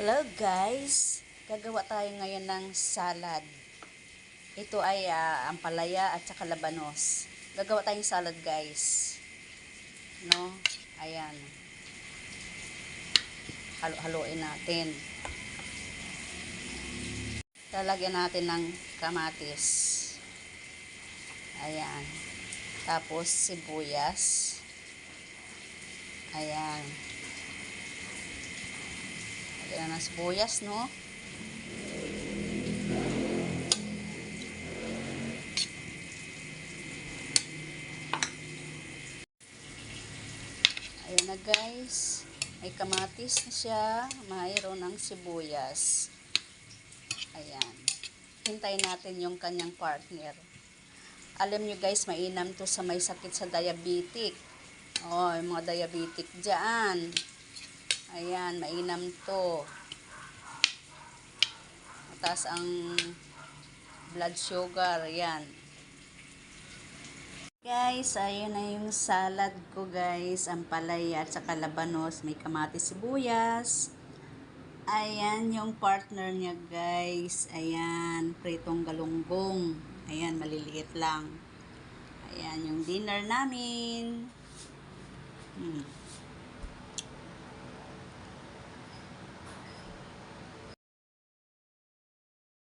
Hello guys! Gagawa tayo ngayon ng salad. Ito ay ah, ampalaya at saka labanos. Gagawa tayong salad guys. No? Ayan. Halo-haloin natin. Lalagyan natin ng kamatis. Ayan. Tapos sibuyas. Ayan. Lagyan na ng sibuyas, no? Ayan na guys. May kamatis na siya. Mayroon ng sibuyas. Ayan. Hintayin natin yung kanyang partner. Alam nyo guys, mainam to sa may sakit sa diabetic. Oh, yung mga diabetic dyan. Ayan, mainam to. Mataas ang blood sugar. Ayan. Guys, ayun na yung salad ko guys. Ang palaya at saka labanos. May kamatis sibuyas. Ayan yung partner niya guys. Ayan, pritong galunggong. Ayan, maliliit lang. Ayan yung dinner namin.